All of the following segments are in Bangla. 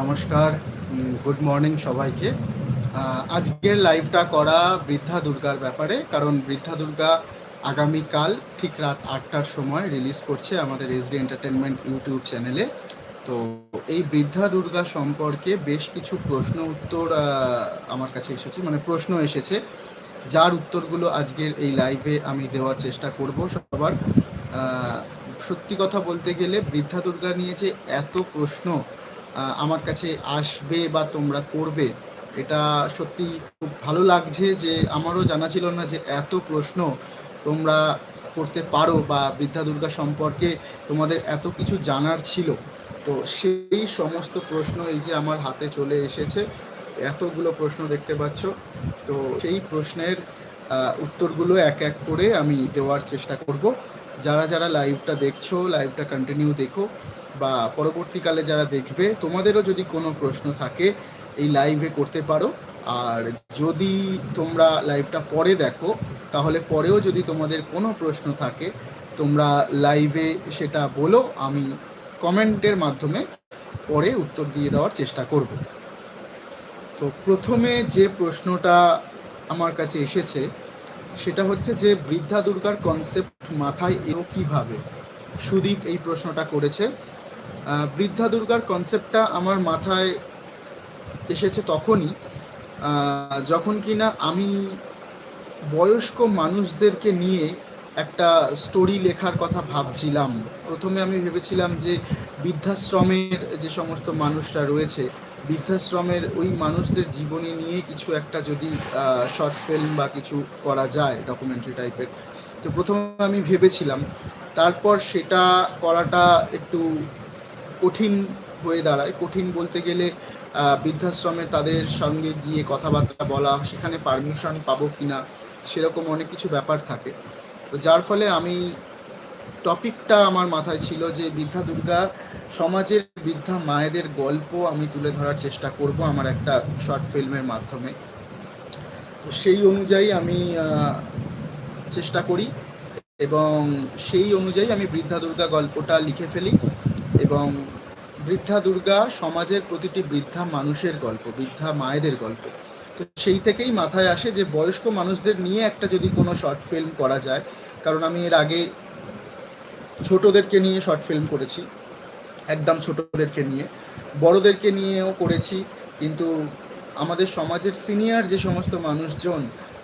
নমস্কার গুড মর্নিং সবাইকে। আজকের লাইভটা করা বৃদ্ধা দুর্গার ব্যাপারে, কারণ বৃদ্ধা দুর্গা আগামীকাল ঠিক রাত আটটার সময় রিলিজ করছে আমাদের এসডি এন্টারটেনমেন্ট ইউটিউব চ্যানেলে তো এই বৃদ্ধা দুর্গা সম্পর্কে বেশ কিছু প্রশ্ন উত্তর আমার কাছে এসেছে মানে প্রশ্ন এসেছে। যার উত্তরগুলো আজকের এই লাইভে আমি দেওয়ার চেষ্টা করব সবার। সত্যি কথা বলতে গেলে বৃদ্ধা দুর্গা নিয়ে যে এত প্রশ্ন আমার কাছে আসবে বা তোমরা করবে, এটা সত্যি খুব ভালো লাগছে যে আমারও জানা ছিল না যে এত প্রশ্ন তোমরা করতে পারো বা বৃদ্ধা দুর্গা সম্পর্কে তোমাদের এত কিছু জানার ছিল। তো সেই সমস্ত প্রশ্ন এই যে আমার হাতে চলে এসেছে, এতগুলো প্রশ্ন দেখতে পাচ্ছ। তো সেই প্রশ্নের উত্তরগুলো এক এক করে আমি দেওয়ার চেষ্টা করব। যারা যারা লাইভটা দেখছ লাইভটা কন্টিনিউ দেখো। বা পরবর্তীকালে যারা দেখবে, তোমাদেরও যদি কোনো প্রশ্ন থাকে, এই লাইভে করতে পারো। আর যদি তোমরা লাইভটা পরে দেখো, তাহলে পরেও যদি তোমাদের কোনো প্রশ্ন থাকে, তোমরা লাইভে সেটা বলো, আমি কমেন্টের মাধ্যমে পরে উত্তর দিয়ে দেওয়ার চেষ্টা করব। তো প্রথমে যে প্রশ্নটা আমার কাছে এসেছে, সেটা হচ্ছে যে বৃদ্ধা দুর্গার কনসেপ্ট মাথায় এও কীভাবে? সুদীপ এই প্রশ্নটা করেছে। বৃদ্ধা দুর্গার কনসেপ্টটা আমার মাথায় এসেছে তখনই যখন কিনা আমি বয়স্ক মানুষদেরকে নিয়ে একটা স্টোরি লেখার কথা ভাবছিলাম। প্রথমে আমি ভেবেছিলাম যে বৃদ্ধাশ্রমের যে সমস্ত মানুষরা রয়েছে, বৃদ্ধাশ্রমের ওই মানুষদের জীবনী নিয়ে কিছু একটা যদি শর্ট ফিল্ম বা কিছু করা যায় ডকুমেন্টারি টাইপের তো প্রথমে আমি ভেবেছিলাম, তারপর সেটা করাটা একটু কঠিন হয়ে দাঁড়ায়। কঠিন বলতে গেলে বৃদ্ধাশ্রমে তাদের সঙ্গে গিয়ে কথাবার্তা বলা, সেখানে পারমিশন পাবো কিনা, সেরকম অনেক কিছু ব্যাপার থাকে। তো যার ফলে আমি টপিকটা আমার মাথায় ছিল যে, বৃদ্ধা দুর্গা সমাজের বৃদ্ধা মায়েদের গল্প আমি তুলে ধরার চেষ্টা করব আমার একটা শর্ট ফিল্মের মাধ্যমে। তো সেই অনুযায়ী আমি চেষ্টা করি এবং সেই অনুযায়ী আমি বৃদ্ধা দুর্গা গল্পটা লিখে ফেলি। এবং বৃদ্ধা দুর্গা সমাজের প্রতিটি বৃদ্ধা মানুষের গল্প, বৃদ্ধা মায়েদের গল্প। তো সেই থেকেই মাথায় আসে যে বয়স্ক মানুষদের নিয়ে একটা যদি কোনো শর্ট ফিল্ম করা যায়, কারণ আমি এর আগে ছোটদেরকে নিয়ে শর্ট ফিল্ম করেছি, একদম ছোটদেরকে নিয়ে। বড়দেরকে নিয়েও করেছি, কিন্তু আমাদের সমাজের সিনিয়র যে সমস্ত মানুষজন,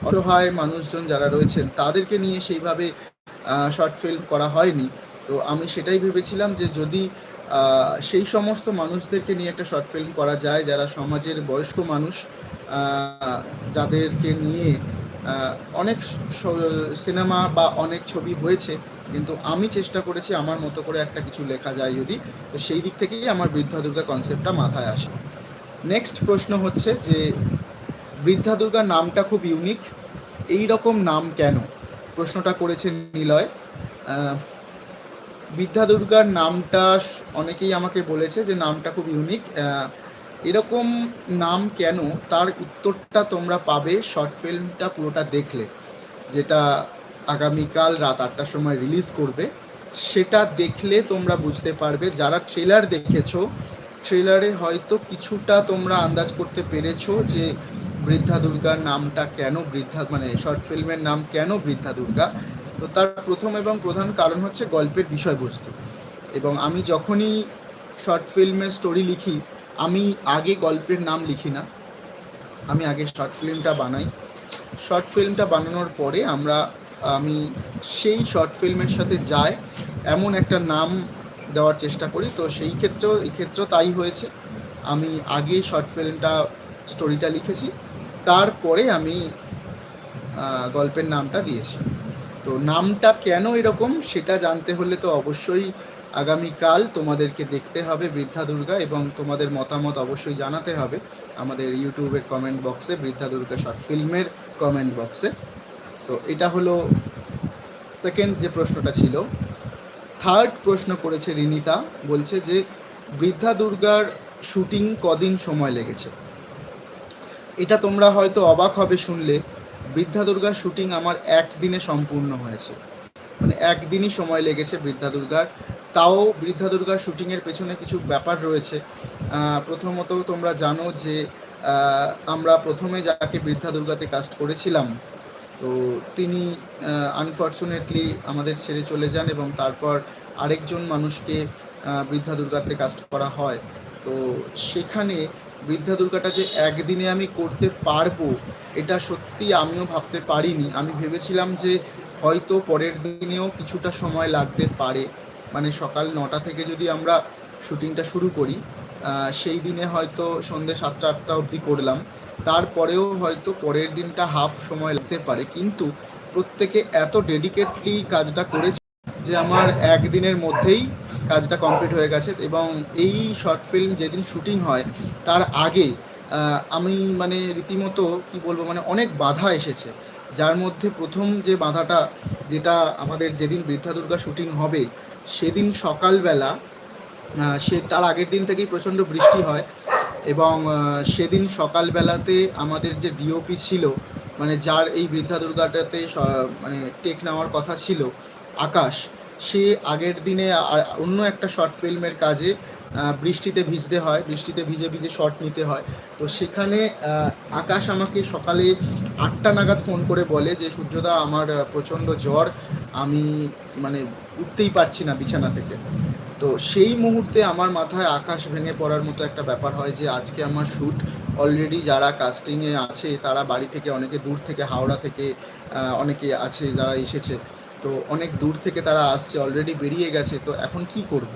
অসহায় মানুষজন যারা রয়েছেন, তাদেরকে নিয়ে সেইভাবে শর্ট ফিল্ম করা হয়নি। তো আমি সেটাই ভেবেছিলাম যে যদি সেই সমস্ত মানুষদেরকে নিয়ে একটা শর্ট ফিল্ম করা যায়, যারা সমাজের বয়স্ক মানুষ যাদেরকে নিয়ে অনেক সিনেমা বা অনেক ছবি হয়েছে, কিন্তু আমি চেষ্টা করেছি আমার মতো করে একটা কিছু লেখা যায় যদি, তো সেই দিক থেকেই আমার বৃদ্ধা দুর্গা কনসেপ্টটা মাথায় আসে। নেক্সট প্রশ্ন হচ্ছে যে, বৃদ্ধা দুর্গা নামটা খুব ইউনিক এই রকম নাম কেন? প্রশ্নটা করেছে নিলয়। বৃদ্ধা দুর্গার নামটা অনেকেই আমাকে বলেছে যে নামটা খুব ইউনিক এরকম নাম কেন? তার উত্তরটা তোমরা পাবে শর্ট ফিল্মটা পুরোটা দেখলে। যেটা আগামীকাল রাত আটটার সময় রিলিজ করবে। সেটা দেখলে তোমরা বুঝতে পারবে। যারা ট্রেলার দেখেছ ট্রেলারে হয়তো কিছুটা তোমরা আন্দাজ করতে পেরেছ যে বৃদ্ধা দুর্গার নামটা কেন বৃদ্ধা মানে শর্ট ফিল্মের নাম কেন বৃদ্ধা দুর্গা? তো তার প্রথম এবং প্রধান কারণ হচ্ছে গল্পের বিষয়বস্তু। এবং আমি যখনই শর্ট ফিল্মের স্টোরি লিখি, আমি আগে গল্পের নাম লিখি না। আমি আগে শর্ট ফিল্মটা বানাই। শর্ট ফিল্মটা বানানোর পরে আমরা, আমি সেই শর্ট ফিল্মের সাথে যায় এমন একটা নাম দেওয়ার চেষ্টা করি। তো সেই ক্ষেত্রেও এক্ষেত্রেও তাই হয়েছে। আমি আগে শর্ট ফিল্মটা স্টোরিটা লিখেছি। তারপরে আমি গল্পের নামটা দিয়েছি। তো নামটা কেন এরকম সেটা জানতে হলে তো অবশ্যই আগামীকাল তোমাদেরকে দেখতে হবে বৃদ্ধা দুর্গা এবং তোমাদের মতামত অবশ্যই জানাতে হবে আমাদের ইউটিউবের কমেন্ট বক্সে বৃদ্ধা দুর্গা শর্ট ফিল্মের কমেন্ট বক্সে তো এটা হলো সেকেন্ড যে প্রশ্নটা ছিল। থার্ড প্রশ্ন করেছে রিনিতা, বলছে যে বৃদ্ধা দুর্গার শুটিং কদিন সময় লেগেছে? এটা তোমরা হয়তো অবাক হবে শুনলে। বৃদ্ধা দুর্গার শুটিং আমার একদিনে সম্পূর্ণ হয়েছে। মানে একদিনই সময় লেগেছে বৃদ্ধা দুর্গার। তাও বৃদ্ধা দুর্গার শুটিংয়ের পেছনে কিছু ব্যাপার রয়েছে। প্রথমত তোমরা জানো যে আমরা প্রথমে যাকে বৃদ্ধা দুর্গাতে কাস্ট করেছিলাম, তো তিনি আনফর্চুনেটলি আমাদের ছেড়ে চলে যান এবং তারপর আরেকজন মানুষকে বৃদ্ধা দুর্গাতে কাস্ট করা হয়। তো সেখানে বৃদ্ধা দুর্গাটা যে একদিনে আমি করতে পারব, এটা সত্যি আমিও ভাবতে পারিনি। আমি ভেবেছিলাম যে হয়তো পরের দিনেও কিছুটা সময় লাগতে পারে। মানে সকাল নটা থেকে যদি আমরা শুটিংটা শুরু করি সেই দিনে হয়তো সন্ধ্যে সাতটা, আটটা অবধি করলাম। তারপরেও হয়তো পরের দিনটা হাফ সময় লাগতে পারে। কিন্তু প্রত্যেকে এত ডেডিকেটলি কাজটা করেছে যে আমার একদিনের মধ্যেই কাজটা কমপ্লিট হয়ে গেছে এবং এই শর্ট ফিল্ম যেদিন শুটিং হয়, তার আগে আমি মানে রীতিমতো কি বলব মানে অনেক বাধা এসেছে। যার মধ্যে প্রথম যে বাধাটা, যেটা আমাদের যেদিন বৃদ্ধা দুর্গা শুটিং হবে, সেদিন সকালবেলা সে তার আগের দিন থেকেই প্রচণ্ড বৃষ্টি হয় এবং সেদিন সকালবেলাতে আমাদের যে ডিওপি ছিল মানে যার এই বৃদ্ধা দুর্গাটাতে মানে টেক নেওয়ার কথা ছিল, আকাশ সে আগের দিনে অন্য একটা শর্ট ফিল্মের কাজে বৃষ্টিতে ভিজতে হয়, বৃষ্টিতে ভিজে ভিজে শর্ট নিতে হয়। তো সেখানে আকাশ আমাকে সকালে আটটা নাগাদ ফোন করে বলে যে, সূর্যদা, আমার প্রচণ্ড জ্বর, আমি মানে উঠতেই পারছি না বিছানা থেকে। তো সেই মুহূর্তে আমার মাথায় আকাশ ভেঙে পড়ার মতো একটা ব্যাপার হয় যে, আজকে আমার শ্যুট অলরেডি যারা কাস্টিংয়ে আছে, তারা বাড়ি থেকে, অনেকে দূর থেকে, হাওড়া থেকে অনেকে আছে, যারা এসেছে। তো অনেক দূর থেকে তারা আসছে অলরেডি বেরিয়ে গেছে, তো এখন কি করব?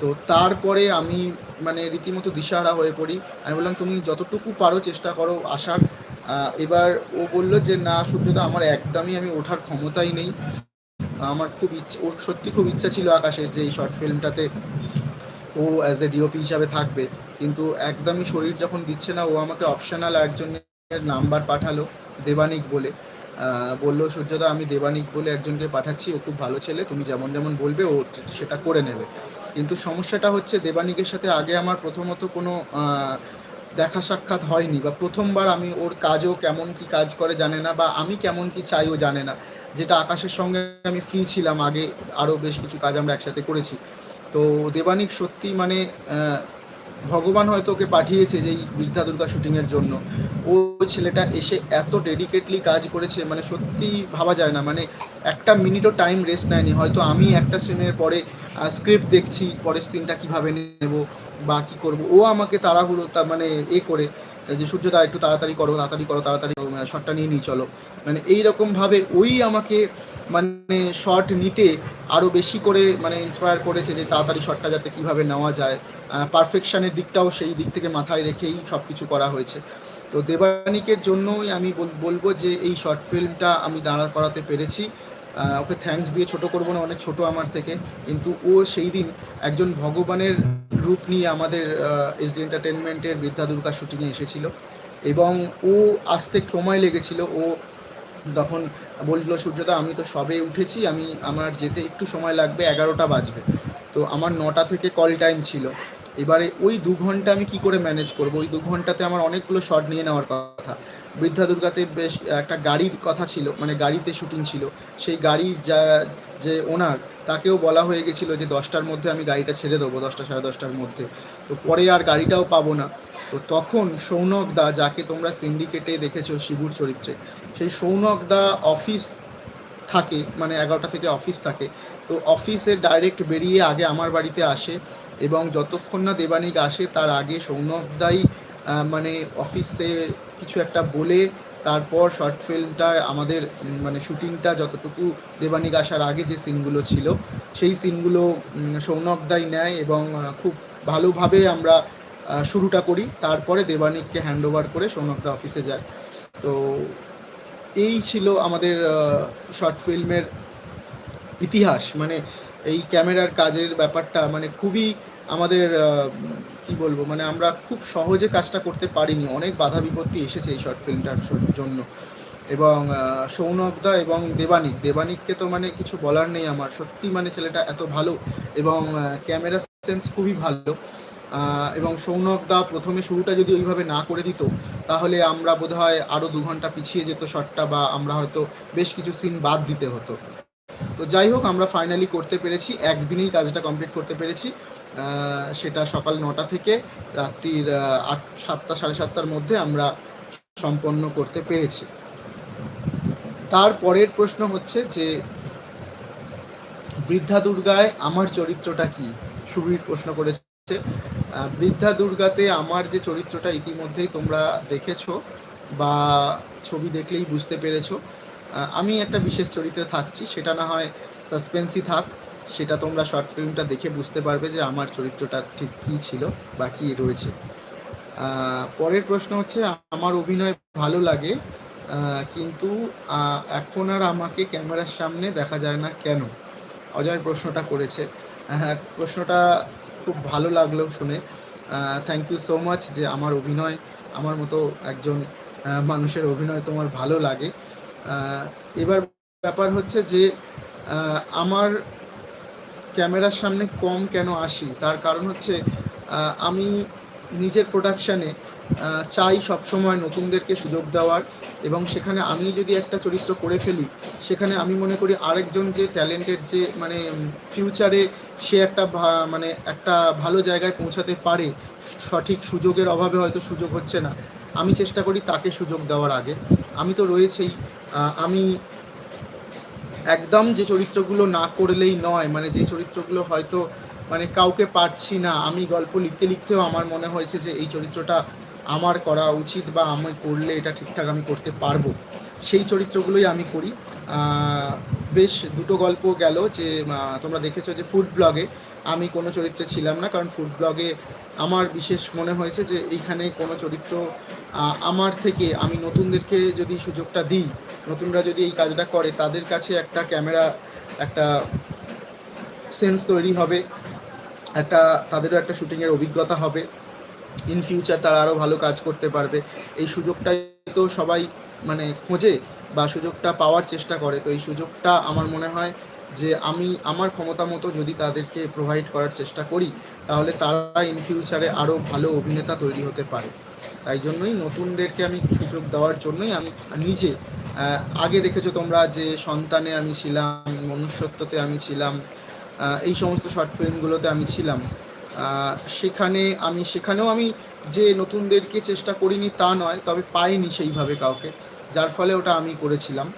তো তারপরে আমি মানে রীতিমতো দিশাহারা হয়ে পড়ি। আমি বললাম, তুমি যতটুকু পারো চেষ্টা করো আসার। এবার ও বলল যে, না সূর্যদা, আমার একদমই আমি ওঠার ক্ষমতাই নেই। আমার খুব ইচ্ছে, ওর সত্যি খুব ইচ্ছা ছিল আকাশের যে এই শর্ট ফিল্মটাতে ও অ্যাজ এ ডিওপি হিসাবে থাকবে। কিন্তু একদমই শরীর যখন দিচ্ছে না, ও আমাকে অপশনাল একজনের নাম্বার পাঠালো, দেবানিক বলে। বলল, সূর্যদা, আমি দেবানিক বলে একজনকে পাঠাচ্ছি, ও খুব ভালো ছেলে, তুমি যেমন যেমন বলবে, ও সেটা করে নেবে। কিন্তু সমস্যাটা হচ্ছে, দেবানিকের সাথে আগে আমার প্রথমত কোনো দেখা সাক্ষাৎ হয়নি বা প্রথমবার আমি ওর কাজও কেমন কি কাজ করে জানে না বা আমি কেমন কি চাই ও জানে না। যেটা আকাশের সঙ্গে আমি ফ্রি ছিলাম, আগে আরও বেশ কিছু কাজ আমরা একসাথে করেছি। তো দেবানিক সত্যি মানে ভগবান হয়তো ওকে পাঠিয়েছে যে এই বৃদ্ধা দুর্গা শুটিংয়ের জন্য। ও ছেলেটা এসে এত ডেডিকেটলি কাজ করেছে মানে সত্যি ভাবা যায় না। মানে একটা মিনিটও টাইম রেস্ট নেয়নি। হয়তো আমি একটা সিনের পরে স্ক্রিপ্ট দেখছি, পরের সিনটা কীভাবে নেব বা কী করব। ও আমাকে তাড়াহুড়ো তা মানে এ করে। যে সূর্যদা একটু তাড়াতাড়ি করো তাড়াতাড়ি করো, তাড়াতাড়ি শটটা নিয়ে নিয়ে চলো। মানে এই রকমভাবে ওই আমাকে মানে শট নিতে আরও বেশি করে মানে ইন্সপায়ার করেছে যে তাড়াতাড়ি শটটা যাতে কীভাবে নেওয়া যায়। পারফেকশনের দিকটাও সেই দিক থেকে মাথায় রেখেই সব কিছু করা হয়েছে। তো দেবানিকের জন্যই আমি বলব যে এই শর্ট ফিল্মটা আমি দাঁড়া করাতে পেরেছি। ওকে থ্যাঙ্কস দিয়ে ছোট করব না, অনেক ছোট আমার থেকে। কিন্তু ও সেই দিন একজন ভগবানের রূপ নিয়ে আমাদের এসডি এন্টারটেনমেন্টের বৃদ্ধা দুর্গা শুটিংয়ে এসেছিল। এবং ও আসতে সময় লেগেছিল। ও তখন বলল, সূর্যদা, আমি তো সবে উঠেছি, আমি, আমার যেতে একটু সময় লাগবে, এগারোটা বাজবে। তো আমার নটা থেকে কল টাইম ছিল। এবারে ওই দু ঘণ্টা আমি কি করে ম্যানেজ করব? ওই দু ঘন্টাতে আমার অনেকগুলো শট নিয়ে নেওয়ার কথা। বৃদ্ধা দুর্গাতে বেশ একটা গাড়ির কথা ছিল মানে গাড়িতে শুটিং ছিল। সেই গাড়ির যা যে ওনার তাকেও বলা হয়ে গেছিল যে দশটার মধ্যে আমি গাড়িটা ছেড়ে দেবো দশটা সাড়ে দশটার মধ্যে। তো পরে আর গাড়িটাও পাবো না। তো তখন সৌনক দা যাকে তোমরা সিন্ডিকেটে দেখেছ শিবুর চরিত্রে সেই সৌনক দা অফিস থাকে মানে এগারোটা থেকে অফিস থাকে। তো অফিসে ডাইরেক্ট বেরিয়ে আগে আমার বাড়িতে আসে এবং যতক্ষণ না দেবানিক আসে তার আগে সৌনকদাই আহ, মানে অফিসে কিছু একটা বলে তারপর শর্ট ফিল্মটা আমাদের মানে শুটিংটা যতটুকু দেবানিক আসার আগে যে সিনগুলো ছিল, সেই সিনগুলো সৌনকদাই নেয় এবং খুব ভালোভাবে আমরা শুরুটা করি। তারপরে দেবানিককে হ্যান্ড ওভার করে সৌনকদা অফিসে যায়। তো এই ছিল আমাদের শর্ট ফিল্মের ইতিহাস। মানে এই ক্যামেরার কাজের ব্যাপারটা মানে খুবই আমাদের কি বলব? মানে আমরা খুব সহজে কাজটা করতে পারিনি। অনেক বাধা বিপত্তি এসেছে এই শর্ট ফিল্মটার জন্য। এবং সৌনকদা এবং দেবানিক। দেবানিককে তো মানে কিছু বলার নেই আমার। সত্যি মানে ছেলেটা এত ভালো এবং ক্যামেরা সেন্স খুবই ভালো। এবং সৌনকদা প্রথমে শুরুটা যদি ওইভাবে না করে দিত, তাহলে আমরা বোধহয় আরও দু ঘণ্টা পিছিয়ে যেত শটটা বা আমরা হয়তো বেশ কিছু সিন বাদ দিতে হতো। তো যাই হোক, আমরা ফাইনালি করতে পেরেছি। একদিনেই কাজটা কমপ্লিট করতে পেরেছি। সেটা সকাল নটা থেকে রাত্রির আট, সাতটা, সাড়ে সাতটার মধ্যে আমরা সম্পন্ন করতে পেরেছি। তার পরের প্রশ্ন হচ্ছে যে, বৃদ্ধা দুর্গায় আমার চরিত্রটা কি? সুবীর প্রশ্ন করেছে। বৃদ্ধা দুর্গাতে আমার যে চরিত্রটা ইতিমধ্যেই তোমরা দেখেছ বা ছবি দেখলেই বুঝতে পেরেছ। আমি একটা বিশেষ চরিত্রে থাকছি, সেটা না হয় সাসপেন্সই থাক। সেটা তোমরা শর্ট ফিল্মটা দেখে বুঝতে পারবে যে আমার চরিত্রটা ঠিক কী ছিল বা কী রয়েছে। পরের প্রশ্ন হচ্ছে, আমার অভিনয় ভালো লাগে কিন্তু এখন আর আমাকে ক্যামেরার সামনে দেখা যায় না কেন? অজয় প্রশ্নটা করেছে। প্রশ্নটা খুব ভালো লাগল শুনে। থ্যাংক ইউ সো মাচ যে আমার অভিনয়, আমার মতো একজন মানুষের অভিনয় তোমার ভালো লাগে। এবার ব্যাপার হচ্ছে যে আমার ক্যামেরার সামনে কম কেন আসি? তার কারণ হচ্ছে আমি নিজের প্রোডাকশানে চাই সবসময় নতুনদেরকে সুযোগ দেওয়ার এবং সেখানে আমি যদি একটা চরিত্র করে ফেলি, সেখানে আমি মনে করি আরেকজন যে ট্যালেন্টেড যে মানে ফিউচারে সে একটা মানে একটা ভালো জায়গায় পৌঁছাতে পারে, সঠিক সুযোগের অভাবে হয়তো সুযোগ হচ্ছে না। আমি চেষ্টা করি তাকে সুযোগ দেওয়ার আগে। আমি তো রয়েছেই। আমি একদম যে চরিত্রগুলো না করলেই নয় মানে যে চরিত্রগুলো হয়তো মানে কাউকে পারছি না, আমি গল্প লিখতে লিখতেও আমার মনে হয়েছে যে এই চরিত্রটা আমার করা উচিত বা আমি করলে এটা ঠিকঠাক আমি করতে পারব। সেই চরিত্রগুলোই আমি করি। বেশ দুটো গল্প গেল যে তোমরা দেখেছ যে ফুড ব্লগে আমি কোনো চরিত্রে ছিলাম না, কারণ ফুড ব্লগে আমার বিশেষ মনে হয়েছে যে এইখানে কোনো চরিত্র আমার থেকে আমি নতুনদেরকে যদি সুযোগটা দিই, নতুনরা যদি এই কাজটা করে, তাদের কাছে একটা ক্যামেরা, একটা সেন্স তৈরি হবে, একটা, তাদেরও একটা শুটিংয়ের অভিজ্ঞতা হবে ইন ফিউচার তারা আরও ভালো কাজ করতে পারবে। এই সুযোগটাই তো সবাই মানে খোঁজে বা সুযোগটা পাওয়ার চেষ্টা করে। তো এই সুযোগটা আমার মনে হয় যে আমি আমার ক্ষমতা মতো যদি তাদেরকে প্রোভাইড করার চেষ্টা করি, তাহলে তারা ইন ফিউচারে আরও ভালো অভিনেতা তৈরি হতে পারে। তাই জন্যই নতুনদেরকে আমি সুযোগ দেওয়ার জন্যই আমি নিজে আগে দেখেছ তোমরা যে সন্তানে আমি ছিলাম, মনুষ্যত্বতে আমি ছিলাম এই সমস্ত শর্ট ফিল্মগুলোতে আমি ছিলাম। সেখানে আমি, সেখানেও আমি যে নতুনদেরকে চেষ্টা করিনি তা নয়, তবে পাইনি সেইভাবে কাউকে, যার ফলে ওটা আমি করেছিলাম।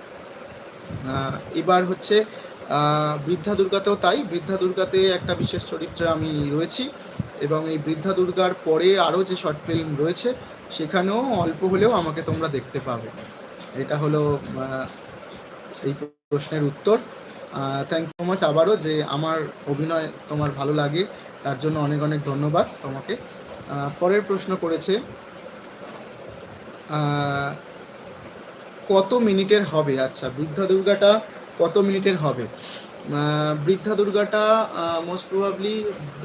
এবার হচ্ছে বৃদ্ধা দুর্গাতেও তাই। বৃদ্ধা দুর্গাতে একটা বিশেষ চরিত্রে আমি রয়েছি এবং এই বৃদ্ধা দুর্গার পরে আরও যে শর্ট ফিল্ম রয়েছে, সেখানেও অল্প হলেও আমাকে তোমরা দেখতে পাবে। এটা হলো এই প্রশ্নের উত্তর। থ্যাংক ইউ মাচ আবারও যে আমার অভিনয় তোমার ভালো লাগে, তার জন্য অনেক অনেক ধন্যবাদ তোমাকে। পরের প্রশ্ন করেছে কত মিনিটের হবে? আচ্ছা বৃদ্ধা দুর্গাটা কত মিনিটের হবে? বৃদ্ধা দুর্গাটা মোস্ট প্রবাবলি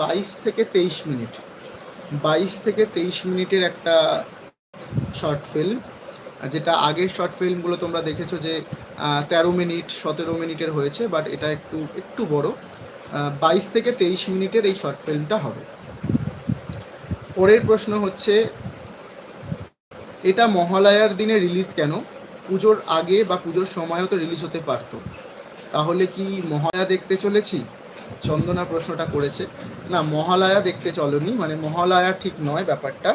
বাইশ থেকে তেইশ মিনিট। বাইশ থেকে তেইশ মিনিটের একটা শর্ট ফিল্ম যেটা আগের শর্ট ফিল্মগুলো তোমরা দেখেছ যে তেরো মিনিট, সতেরো মিনিটের হয়েছে বাট এটা একটু একটু বড়। বাইশ থেকে তেইশ মিনিটের এই শর্ট ফিল্মটা হবে। পরের প্রশ্ন হচ্ছে, এটা মহালয়ার দিনে রিলিজ কেন? পুজোর আগে বা পুজোর সময়ও তো রিলিজ হতে পারতো। তাহলে কি মহালয়া দেখতে চলেছি? চন্দনা প্রশ্নটা করেছে। না, মহালয়া দেখতে চলনি মানে মহালয়া ঠিক নয় ব্যাপারটা।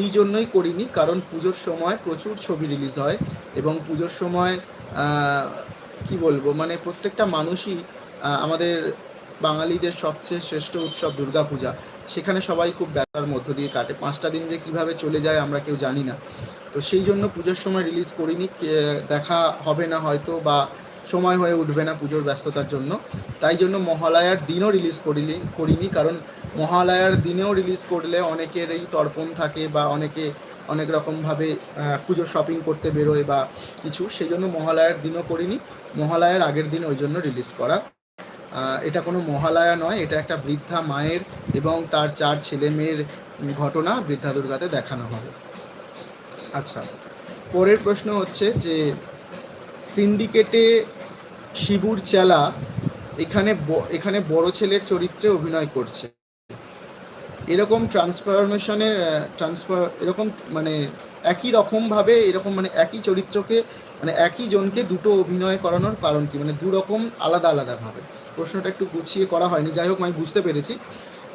এই জন্যই করিনি, কারণ পুজোর সময় প্রচুর ছবি রিলিজ হয় এবং পুজোর সময় কি বলব মানে প্রত্যেকটা মানুষই আমাদের বাঙালিদের সবচেয়ে শ্রেষ্ঠ উৎসব দুর্গাপূজা। সেখানে সবাই খুব ব্যথার মধ্য দিয়ে কাটে। পাঁচটা দিন যে কীভাবে চলে যায় আমরা কেউ জানি না। তো সেই জন্য পুজোর সময় রিলিজ করিনি দেখা হবে না হয়তো বা সময় হয়ে উঠবে না পুজোর ব্যস্ততার জন্য। তাই জন্য মহালয়ার দিনও রিলিজ করিনি করিনি। কারণ মহালয়ার দিনেও রিলিজ করলে অনেকেরই তর্পণ থাকে বা অনেকে অনেক রকমভাবে পুজোর শপিং করতে বেরোয় বা কিছু। সেই জন্য মহালয়ার দিনও করিনি। মহালয়ার আগের দিন ওই জন্য রিলিজ করা। এটা কোনো মহালয়া নয়, এটা একটা বৃদ্ধা মায়ের এবং তার চার ছেলে মেয়ের ঘটনা বৃদ্ধা দুর্গাতে দেখানো হবে। আচ্ছা পরের প্রশ্ন হচ্ছে যে সিন্ডিকেটে শিবুর চেলা এখানে এখানে বড় ছেলের চরিত্রে অভিনয় করছে। এরকম ট্রান্সফরমেশনের ট্রান্সফার, এরকম মানে একই রকমভাবে, এরকম মানে একই চরিত্রকে মানে একই জনকে দুটো অভিনয় করানোর কারণ কি? মানে দু রকম আলাদা আলাদাভাবে প্রশ্নটা একটু গুছিয়ে করা হয়নি, যাই হোক আমি বুঝতে পেরেছি।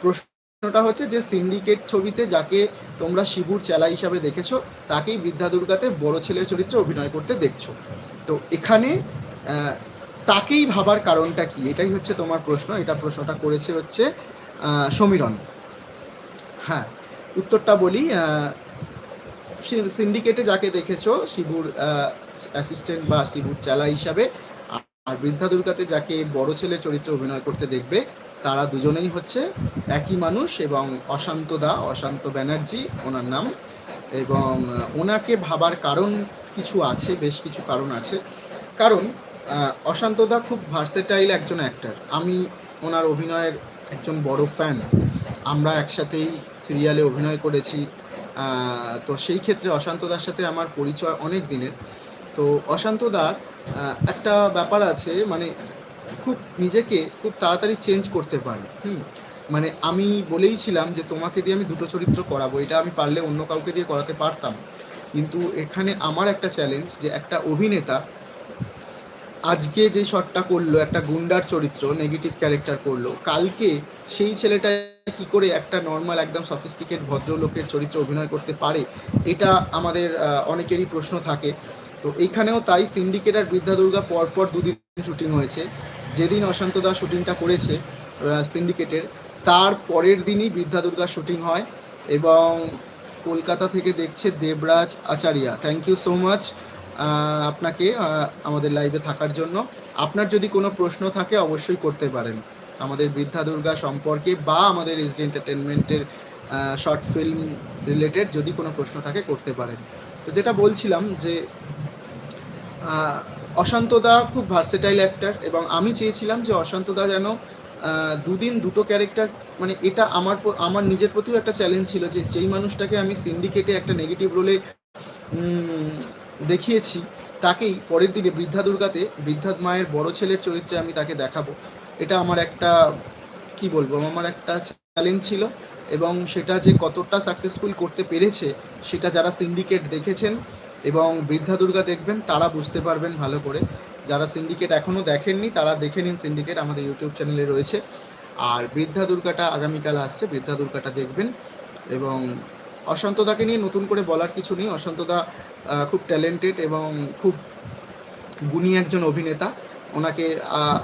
প্রশ্নটা হচ্ছে যে সিন্ডিকেট ছবিতে যাকে তোমরা শিবুর চেলা হিসাবে দেখেছ, তাকেই বৃদ্ধা দুর্গাতে বড় ছেলের চরিত্রে অভিনয় করতে দেখছ। তো এখানে তাকেই ভাবার কারণটা কি? এটাই হচ্ছে তোমার প্রশ্ন, এটা প্রশ্নটা করেছে হচ্ছে সমীরণ। হ্যাঁ উত্তরটা বলি সিন্ডিকেটে যাকে দেখেছ, শিবুর অ্যাসিস্ট্যান্ট বা শিবুর চালা হিসাবে। আর বৃদ্ধা দুর্গাতে যাকে বড় ছেলে চরিত্রে অভিনয় করতে দেখবে, তারা দুজনেই হচ্ছে একই মানুষ এবং অশান্ত দা, অশান্ত ব্যানার্জি, ওনার নাম। এবং ওনাকে ভাবার কারণ কিছু আছে, বেশ কিছু কারণ আছে। কারণ অশান্ত দা খুব ভার্সেটাইল একজন অ্যাক্টার আমি ওনার অভিনয়ের একজন বড় ফ্যান আমরা একসাথেই সিরিয়ালে অভিনয় করেছি। তো সেই ক্ষেত্রে অশান্তদার সাথে আমার পরিচয় অনেক দিনের। তো অশান্তদার একটা ব্যাপার আছে মানে খুব নিজেকে খুব তাড়াতাড়ি চেঞ্জ করতে পারে, হুম? মানে আমি বলেইছিলাম যে তোমাকে দিয়ে আমি দুটো চরিত্র করাবো, এটা আমি পারলে অন্য কাউকে দিয়ে করাতে পারতাম। কিন্তু এখানে আমার একটা চ্যালেঞ্জ যে একটা অভিনেতা আজকে যে শটটা করল, একটা গুন্ডার চরিত্র নেগেটিভ ক্যারেক্টার করল, কালকে সেই ছেলেটা কি করে একটা নর্মাল একদম সফিস্টিকেট ভদ্রলোকের চরিত্র অভিনয় করতে পারে, এটা আমাদের অনেকেরই প্রশ্ন থাকে। তো এইখানেও তাই সিন্ডিকেট আর বৃদ্ধা দুর্গা পরপর দুদিন শুটিং হয়েছে। যেদিন অশান্ত দাস শুটিংটা করেছে সিন্ডিকেটের তার পরের দিনই বৃদ্ধা দুর্গা শুটিং হয় এবং কলকাতা থেকে দেখছে Debraj Acharya. Thank you so much আপনাকে আমাদের লাইভে থাকার জন্য। আপনার যদি কোনো প্রশ্ন থাকে অবশ্যই করতে পারেন। আমাদের বৃদ্ধা দুর্গা সম্পর্কে বা আমাদের এসডি এন্টারটেনমেন্টের শর্ট ফিল্ম রিলেটেড যদি কোনো প্রশ্ন থাকে করতে পারেন। তো যেটা বলছিলাম যে অশান্তদা খুব ভার্সেটাইল অ্যাক্টার এবং আমি চেয়েছিলাম যে অশান্তদা যেন দুদিন দুটো ক্যারেক্টার মানে এটা আমার আমার নিজের প্রতিও একটা চ্যালেঞ্জ ছিল যে যেই মানুষটাকে আমি সিন্ডিকেটে একটা নেগেটিভ রোলে দেখিয়েছি, তাকেই পরের দিনে বৃদ্ধা দুর্গাতে, বৃদ্ধা মায়ের বড় ছেলের চরিত্রে আমি তাকে দেখাবো। এটা আমার একটা, কি বলব, আমার একটা চ্যালেঞ্জ ছিল এবং সেটা যে কতটা সাকসেসফুল করতে পেরেছে, সেটা যারা সিন্ডিকেট দেখেছেন এবং বৃদ্ধা দুর্গা দেখবেন, তারা বুঝতে পারবেন ভালো করে। যারা সিন্ডিকেট এখনও দেখেননি, তারা দেখে নিন সিন্ডিকেট আমাদের ইউটিউব চ্যানেলে রয়েছে। আর বৃদ্ধা দুর্গাটা আগামীকাল আসছে, বৃদ্ধা দুর্গাটা দেখবেন। এবং অশান্তদাকে নিয়ে নতুন করে বলার কিছু নেই। অশান্তদা খুব ট্যালেন্টেড এবং খুব গুণী একজন অভিনেতা। ওনাকে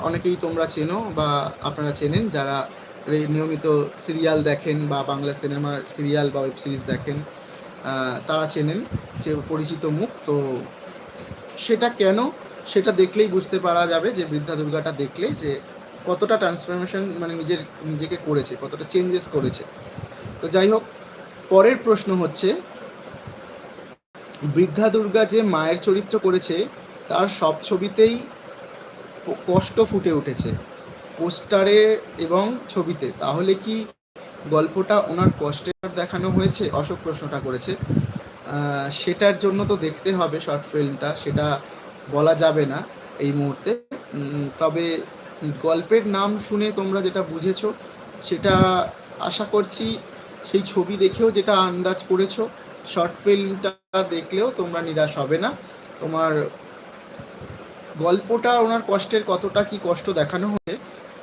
অনেকেই তোমরা চেনো বা আপনারা চেনেন। যারা নিয়মিত সিরিয়াল দেখেন বা বাংলা সিনেমার সিরিয়াল বা ওয়েব সিরিজ দেখেন তারা চেনেন, যে পরিচিত মুখ, তো সেটা কেন? সেটা দেখলেই বুঝতে পারা যাবে যে বৃদ্ধা দুর্গাটা দেখলে যে কতটা ট্রান্সফরমেশন মানে নিজের, নিজেকে করেছে, কতটা চেঞ্জেস করেছে। তো যাই হোক, পরের প্রশ্ন হচ্ছে, বৃদ্ধা দুর্গা যে মায়ের চরিত্র করেছে, তার সব ছবিতেই কষ্ট ফুটে উঠেছে। পোস্টারে এবং ছবিতে, তাহলে কি গল্পটা ওনার কষ্টের দেখানো হয়েছে, অশোক প্রশ্নটা করেছে। সেটার জন্য তো দেখতে হবে শর্ট ফিল্মটা সেটা বলা যাবে না এই মুহূর্তে। তবে গল্পের নাম শুনে তোমরা যেটা বুঝেছ, সেটা আশা করছি সেই ছবি দেখেও যেটা আন্দাজ করেছ শর্ট ফিল্মটা দেখলেও তোমরা নিরাশ হবে না। তোমার গল্পটা ওনার কষ্টের কতটা কি কষ্ট দেখানো হয়েছে,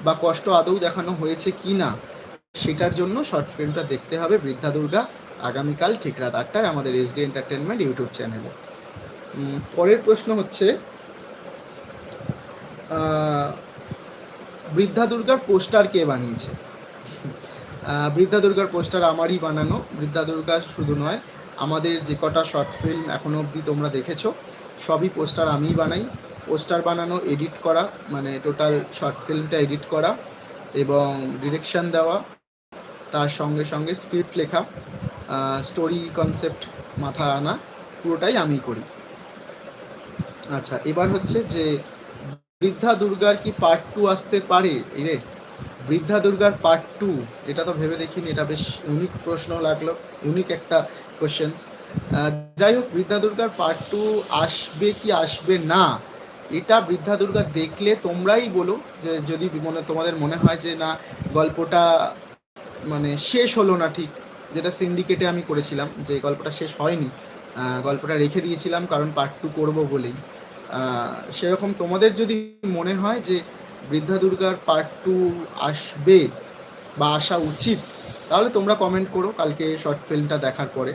বা কষ্ট আদৌ দেখানো হয়েছে কি না সেটার জন্য শর্ট ফিল্মটা দেখতে হবে বৃদ্ধা দুর্গা। আগামীকাল ঠিক রাত আটটায় আমাদের এসডি এন্টারটেনমেন্ট ইউটিউব চ্যানেলে পরের প্রশ্ন হচ্ছে বৃদ্ধা দুর্গার পোস্টার কে বানিয়েছে? বৃদ্ধা দুর্গার পোস্টার আমারই বানানো। বৃদ্ধা দুর্গা শুধু নয়, আমাদের যে কটা শর্ট ফিল্ম এখনও অবধি তোমরা দেখেছ, সবই পোস্টার আমিই বানাই। পোস্টার বানানো এডিট করা মানে টোটাল শর্ট ফিল্মটা এডিট করা এবং ডিরেকশন দেওয়া তার সঙ্গে সঙ্গে স্ক্রিপ্ট লেখা স্টোরি কনসেপ্ট মাথা আনা, পুরোটাই আমি করি। আচ্ছা এবার হচ্ছে যে বৃদ্ধা দুর্গার কি পার্ট টু আসতে পারে? রে, বৃদ্ধা দুর্গার পার্ট টু এটা তো ভেবে দেখিনি, এটা বেশ ইউনিক প্রশ্ন লাগল ইউনিক একটা কোশ্চেন্স যাই হোক, বৃদ্ধা দুর্গার পার্ট টু আসবে কি আসবে না, এটা বৃদ্ধা দুর্গা দেখলে তোমরাই বলো, যে যদি মনে, তোমাদের মনে হয় যে না, গল্পটা মানে শেষ হলো না ঠিক, যেটা সিন্ডিকেটে আমি করেছিলাম, যে গল্পটা শেষ হয়নি গল্পটা রেখে দিয়েছিলাম কারণ পার্ট টু করব বলেই। সেরকম তোমাদের যদি মনে হয় যে বৃদ্ধা দুর্গার পার্ট টু আসবে বা আসা উচিত, তাহলে তোমরা কমেন্ট করো, কালকে শর্ট ফিল্মটা দেখার পরে।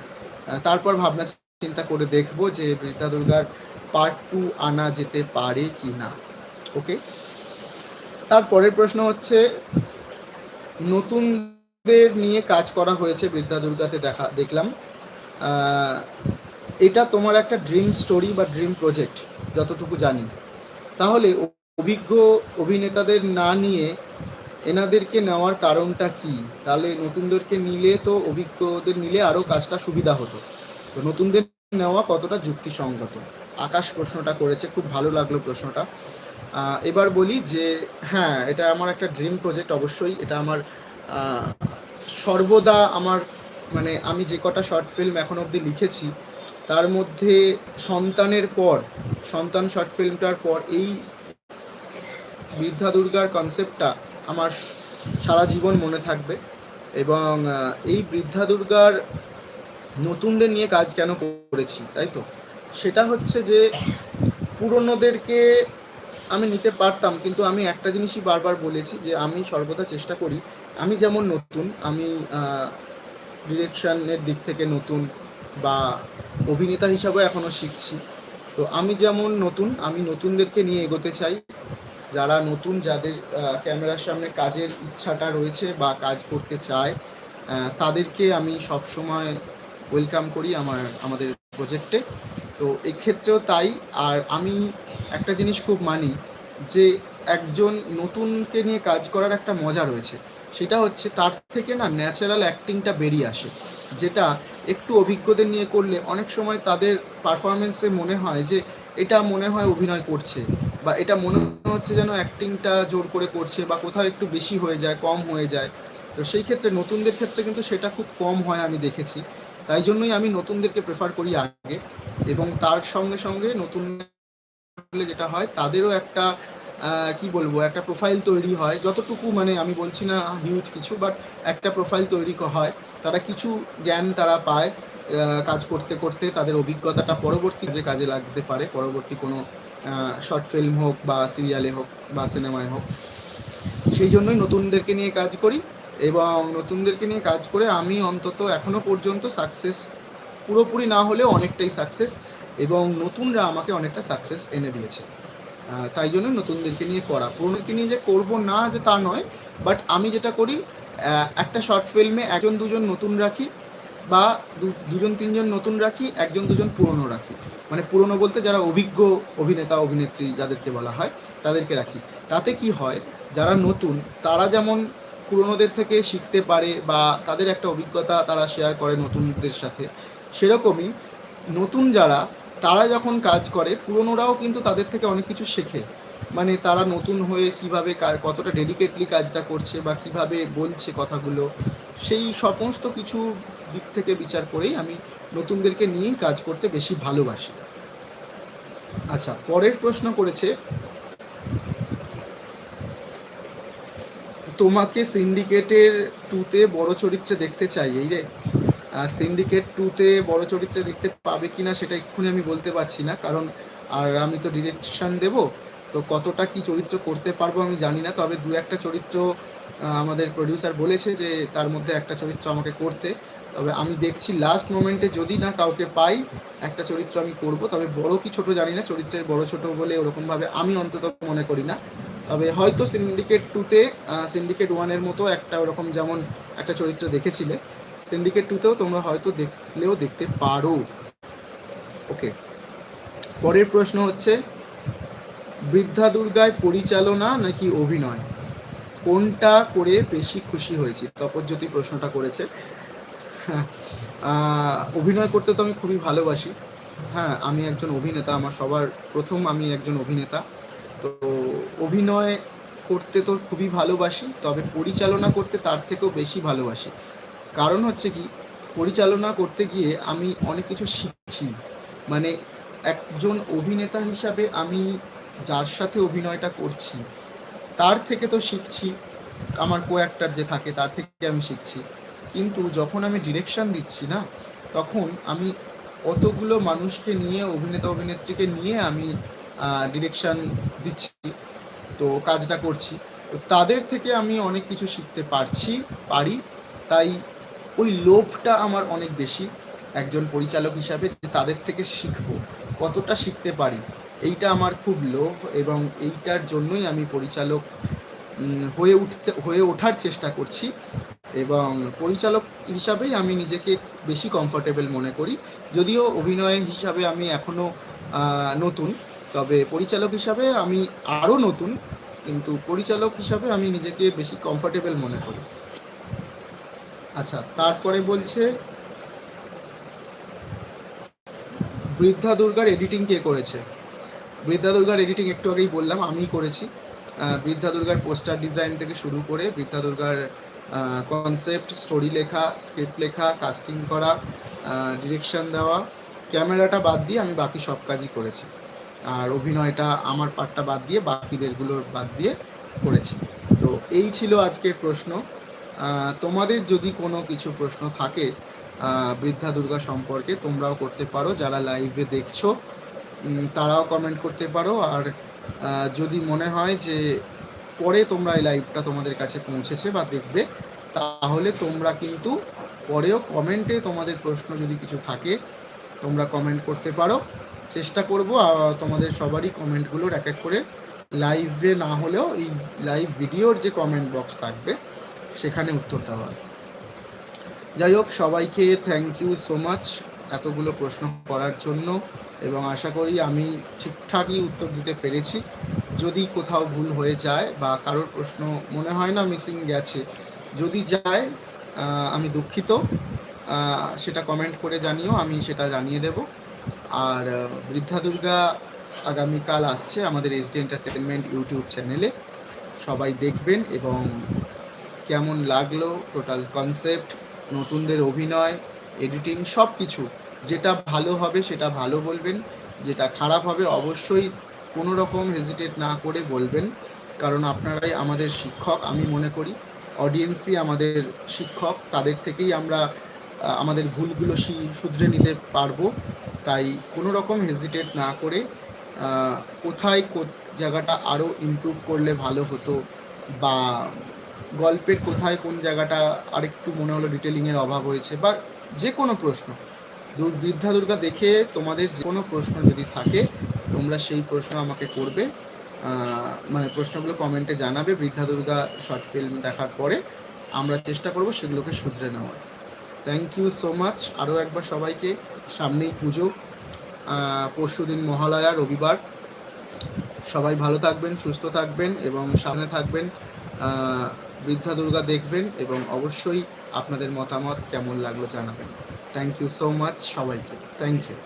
তারপর ভাবনা চিন্তা করে দেখব যে বৃদ্ধা দুর্গার পার্ট টু আনা যেতে পারে কি না ওকে তারপরের প্রশ্ন হচ্ছে নতুনদের নিয়ে কাজ করা হয়েছে বৃদ্ধা দুর্গাতে দেখা, দেখলাম। এটা তোমার একটা ড্রিম স্টোরি বা ড্রিম প্রজেক্ট যতটুকু জানি। তাহলে অভিজ্ঞ অভিনেতাদের না নিয়ে এনাদেরকে নেওয়ার কারণটা কি? তাহলে নতুনদেরকে নিলে তো অভিজ্ঞদের নিলে আরও কাজটা সুবিধা হতো। তো নতুনদের নেওয়া কতটা যুক্তিসঙ্গত? আকাশ প্রশ্নটা করেছে, খুব ভালো লাগল প্রশ্নটা। এবার বলি যে হ্যাঁ এটা আমার একটা ড্রিম প্রজেক্ট অবশ্যই। এটা আমার সর্বদা আমার মানে আমি যে কটা শর্ট ফিল্ম এখন অবধি লিখেছি, তার মধ্যে সন্তানের পর, সন্তান শর্ট ফিল্মটার পর এই বৃদ্ধা দুর্গার কনসেপ্টটা আমার সারা জীবন মনে থাকবে এবং এই বৃদ্ধা দুর্গার নতুনদের নিয়ে কাজ কেন করেছি, তাই তো? সেটা হচ্ছে যে, পুরনোদেরকে আমি নিতে পারতাম, কিন্তু আমি একটা জিনিসই বারবার বলেছি যে আমি সর্বদা চেষ্টা করি আমি যেমন নতুন, আমি ডিরেকশনের দিক থেকে নতুন বা অভিনেতা হিসাবেও এখনও শিখছি। তো আমি যেমন নতুন, আমি নতুনদেরকে নিয়ে এগোতে চাই। যারা নতুন, যাদের ক্যামেরার সামনে কাজের ইচ্ছাটা রয়েছে বা কাজ করতে চায় তাদেরকে আমি সব সময় ওয়েলকাম করি আমার, আমাদের প্রজেক্টে তো এক্ষেত্রেও তাই, আর আমি একটা জিনিস খুব মানি যে, একজন নতুনকে নিয়ে কাজ করার একটা মজা রয়েছে। সেটা হচ্ছে তার থেকে না ন্যাচারাল অ্যাক্টিংটা বেরিয়ে আসে, যেটা একটু অভিজ্ঞদের নিয়ে করলে অনেক সময় তাদের পারফরমেন্সে মনে হয় যে এটা মনে হয় অভিনয় করছে বা এটা মনে হচ্ছে যেন অ্যাক্টিংটা জোর করে করছে বা কোথাও একটু বেশি হয়ে যায়, কম হয়ে যায়। তো সেই ক্ষেত্রে নতুনদের ক্ষেত্রে কিন্তু সেটা খুব কম হয় আমি দেখেছি। তাই জন্যই আমি নতুনদেরকে প্রেফার করি আগে এবং তার সঙ্গে সঙ্গে নতুন যেটা হয় তাদেরও একটা কি বলব, একটা প্রোফাইল তৈরি হয়। যতটুকু মানে আমি বলছি না হিউজ কিছু বাট একটা প্রোফাইল তৈরি হয়। তারা কিছু জ্ঞান তারা পায় কাজ করতে করতে তাদের অভিজ্ঞতাটা পরবর্তী যে কাজে লাগতে পারে, পরবর্তী কোনো শর্ট ফিল্ম হোক বা সিরিয়ালে হোক বা সিনেমায় হোক। সেই জন্যই নতুনদেরকে নিয়ে কাজ করি এবং নতুনদেরকে নিয়ে কাজ করে আমি অন্তত এখনও পর্যন্ত সাকসেস পুরোপুরি না হলেও অনেকটাই সাকসেস এবং নতুনরা আমাকে অনেকটা সাকসেস এনে দিয়েছে। তাই জন্য নতুনদেরকে নিয়ে করা পুরনোকে নিয়ে যে করব না যে তা নয় বাট আমি যেটা করি একটা শর্ট ফিল্মে একজন দুজন নতুন রাখি বা দুজন তিনজন নতুন রাখি, একজন দুজন পুরনো রাখি। মানে পুরনো বলতে যারা অভিজ্ঞ অভিনেতা, অভিনেত্রী যাদেরকে বলা হয়, তাদেরকে রাখি। তাতে কি হয়, যারা নতুন, তারা যেমন পুরনোদের থেকে শিখতে পারে বা তাদের একটা অভিজ্ঞতা তারা শেয়ার করে নতুনদের সাথে, সেরকমই নতুন যারা তারা যখন কাজ করে, পুরনোরাও কিন্তু তাদের থেকে অনেক কিছু শেখে। মানে তারা নতুন হয়ে কীভাবে কতটা ডেডিকেটলি কাজটা করছে বা কীভাবে বলছে কথাগুলো, সেই সমস্ত কিছু দিক থেকে বিচার করেই আমি নতুনদেরকে নিয়েই কাজ করতে বেশি ভালোবাসি। আচ্ছা পরের প্রশ্ন করেছে, তোমাকে সিন্ডিকেটের টুতে বড় চরিত্রে দেখতে চাই, এই রে সিন্ডিকেট টুতে বড় চরিত্রে দেখতে পাবে কিনা সেটা এক্ষুনি আমি বলতে পারছি না, কারণ আর আমি তো ডিরেকশন দেব, তো কতটা কি চরিত্র করতে পারব আমি জানি না, তবে দু একটা চরিত্র আমাদের প্রডিউসার বলেছে যে তার মধ্যে একটা চরিত্র আমাকে করতে, তবে আমি দেখছি লাস্ট মোমেন্টে যদি না কাউকে পাই, একটা চরিত্র আমি করব, তবে বড় কি ছোট জানি না, চরিত্রের বড় ছোট বলে ওরকমভাবে আমি অন্তত মনে করি না, তবে হয়তো সিন্ডিকেট টুতে সিন্ডিকেট ওয়ানের মতো একটা ওরকম যেমন একটা চরিত্র দেখেছিলে সিন্ডিকেট টুতেও তোমরা হয়তো দেখলেও দেখতে পারো। ওকে পরের প্রশ্ন হচ্ছে, বৃদ্ধা দুর্গায় পরিচালনা নাকি অভিনয়? কোনটা করে বেশি খুশি হয়েছি? তপজ্যোতি প্রশ্নটা করেছে। হ্যাঁ অভিনয় করতে তো আমি খুবই ভালোবাসি। হ্যাঁ আমি একজন অভিনেতা, আমার সবার প্রথম আমি একজন অভিনেতা। তো অভিনয় করতে তো খুবই ভালোবাসি, তবে পরিচালনা করতে তার থেকেও বেশি ভালোবাসি। কারণ হচ্ছে কি, পরিচালনা করতে গিয়ে আমি অনেক কিছু শিখি মানে একজন অভিনেতা হিসাবে আমি যার সাথে অভিনয়টা করছি, তার থেকে তো শিখছি। আমার কো অ্যাক্টার যে থাকে, তার থেকে আমি শিখছি। কিন্তু যখন আমি ডিরেকশন দিচ্ছি না, তখন আমি অতগুলো মানুষকে নিয়ে, অভিনেতা, অভিনেত্রীকে নিয়ে আমি ডিরেকশন দিচ্ছি, তো কাজটা করছি। তো তাদের থেকে আমি অনেক কিছু শিখতে পারছি, পারি। তাই ওই লোভটা আমার অনেক বেশি একজন পরিচালক হিসাবে তাদের থেকে শিখব, কতটা শিখতে পারি। এইটা আমার খুব লোভ এবং এইটার জন্যই আমি পরিচালক হয়ে উঠতে, হয়ে ওঠার চেষ্টা করছি এবং পরিচালক হিসাবেই আমি নিজেকে বেশি কমফর্টেবল মনে করি। যদিও অভিনয় হিসাবে আমি এখনও নতুন, তবে পরিচালক হিসাবে আমি আরও নতুন, কিন্তু পরিচালক হিসাবে আমি নিজেকে বেশি কমফর্টেবল মনে করি। আচ্ছা তারপরে বলছে, বৃদ্ধা দুর্গার এডিটিং কে করেছে? বৃদ্ধা দুর্গার এডিটিং একটু আগেই বললাম আমিই করেছি। বৃদ্ধা দুর্গার পোস্টার ডিজাইন থেকে শুরু করে বৃদ্ধা দুর্গার কনসেপ্ট স্টোরি লেখা স্ক্রিপ্ট লেখা কাস্টিং করা ডিরেকশন দেওয়া ক্যামেরাটা বাদ দিয়ে আমি বাকি সব কাজই করেছি। আর অভিনয়টা আমার পার্টটা বাদ দিয়ে বাকিদেরগুলোর বাদ দিয়ে করেছি। তো এই ছিল আজকের প্রশ্ন। তোমাদের যদি কোনো কিছু প্রশ্ন থাকে বৃদ্ধা দুর্গা সম্পর্কে তোমরাও করতে পারো, যারা লাইভে দেখছ তারাও কমেন্ট করতে পারো। আর যদি মনে হয় যে পরে তোমরা এই লাইভটা তোমাদের কাছে পৌঁছেছে বা দেখবে, তাহলে তোমরা কিন্তু পরেও কমেন্টে তোমাদের প্রশ্ন যদি কিছু থাকে, তোমরা কমেন্ট করতে পারো। চেষ্টা করব তোমাদের সবারই কমেন্টগুলোর এক এক করে লাইভে না হলেও এই লাইভ ভিডিওর যে কমেন্ট বক্স থাকবে সেখানে উত্তর দেওয়া যাই হোক সবাইকে থ্যাংক ইউ সো মাচ এতগুলো প্রশ্ন করার জন্য এবং আশা করি আমি ঠিকঠাকই উত্তর দিতে পেরেছি। যদি কোথাও ভুল হয়ে যায় বা কারোর প্রশ্ন মনে হয় না মিসিং গেছে, যদি যায় আমি দুঃখিত। সেটা কমেন্ট করে জানিও, আমি সেটা জানিয়ে দেব। আর বৃদ্ধা দুর্গা আগামীকাল আসছে আমাদের এসডি এন্টারটেনমেন্ট ইউটিউব চ্যানেলে। সবাই দেখবেন এবং কেমন লাগল টোটাল কনসেপ্ট নতুনদের অভিনয় এডিটিং সব কিছু যেটা ভালো হবে সেটা ভালো বলবেন, যেটা খারাপ হবে অবশ্যই কোনো রকম হেজিটেট না করে বলবেন, কারণ আপনারাই আমাদের শিক্ষক, আমি মনে করি অডিয়েন্সই আমাদের শিক্ষক, তাদের থেকেই আমরা আমাদের ভুলগুলো শুধরে নিতে পারব, তাই কোনো রকম হেজিটেট না করে কোথায় জায়গাটা আরও ইমপ্রুভ করলে ভালো হতো বা গল্পের কোথায় কোন জায়গাটা আরেকটু মনে হলো ডিটেলিংয়ের অভাব হয়েছে বা যে কোনো প্রশ্ন বৃদ্ধা দুর্গা দেখে তোমাদের যে কোনো প্রশ্ন যদি থাকে, তোমরা সেই প্রশ্ন আমাকে করবে। মানে প্রশ্নগুলো কমেন্টে জানাবে। বৃদ্ধা দুর্গা শর্ট ফিল্ম দেখার পরে আমরা চেষ্টা করব সেগুলোকে শুধরে নেওয়ার। থ্যাংক ইউ সো মাচ আরও একবার সবাইকে সামনেই পুজো। পরশু দিন মহালয়া, রবিবার। সবাই ভালো থাকবেন, সুস্থ থাকবেন এবং সামনে থাকবেন। বৃদ্ধা দুর্গা দেখবেন এবং অবশ্যই আপনাদের মতামত কেমন লাগল জানাবেন। থ্যাংক ইউ সো মাচ সবাইকে। Thank you